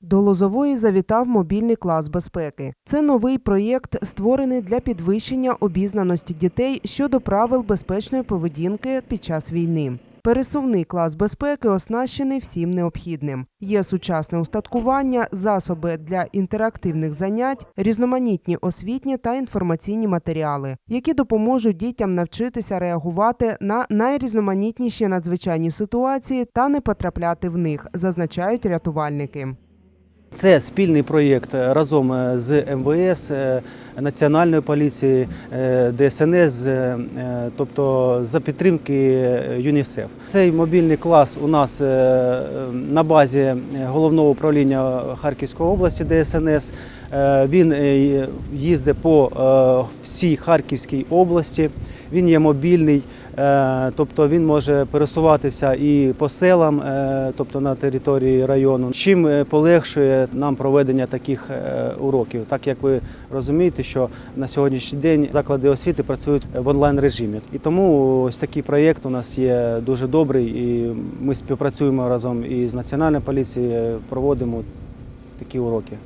До Лозової завітав мобільний клас безпеки. Це новий проєкт, створений для підвищення обізнаності дітей щодо правил безпечної поведінки під час війни. Пересувний клас безпеки оснащений всім необхідним. Є сучасне устаткування, засоби для інтерактивних занять, різноманітні освітні та інформаційні матеріали, які допоможуть дітям навчитися реагувати на найрізноманітніші надзвичайні ситуації та не потрапляти в них, зазначають рятувальники. Це спільний проєкт разом е, з МВС, е, Національною поліцією, е, ДСНС, е, тобто за підтримки ЮНІСЕФ. Цей мобільний клас у нас е, на базі головного управління Харківської області ДСНС. Е, Він е, їздить по е, всій Харківській області. Він є мобільний, е, тобто він може пересуватися і по селам, е, тобто на території району. Чим е, полегшує нам проведення таких е, уроків, так як ви розумієте, що на сьогоднішній день заклади освіти працюють в онлайн режимі. І тому ось такий проєкт у нас є дуже добрий, і ми співпрацюємо разом і з національною поліцією, проводимо такі уроки.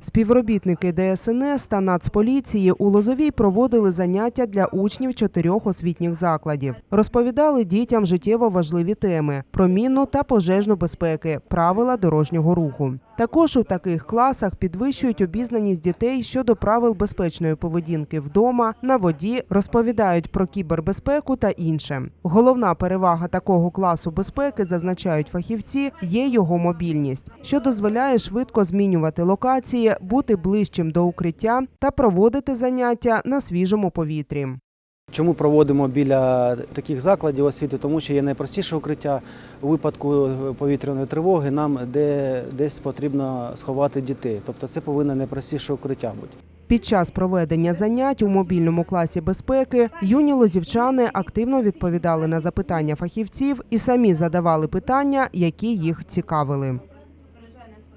Співробітники ДСНС та Нацполіції у Лозовій проводили заняття для учнів чотирьох освітніх закладів. Розповідали дітям життєво важливі теми про мінну та пожежну безпеки, правила дорожнього руху. Також у таких класах підвищують обізнаність дітей щодо правил безпечної поведінки вдома, на воді, розповідають про кібербезпеку та інше. Головна перевага такого класу безпеки, зазначають фахівці, є його мобільність, що дозволяє швидко змінювати локації, бути ближчим до укриття та проводити заняття на свіжому повітрі. Чому проводимо біля таких закладів освіти? Тому що є найпростіше укриття у випадку повітряної тривоги. Нам де десь потрібно сховати дітей. Тобто це повинно найпростіше укриття бути. Під час проведення занять у мобільному класі безпеки юні лозівчани активно відповідали на запитання фахівців і самі задавали питання, які їх цікавили.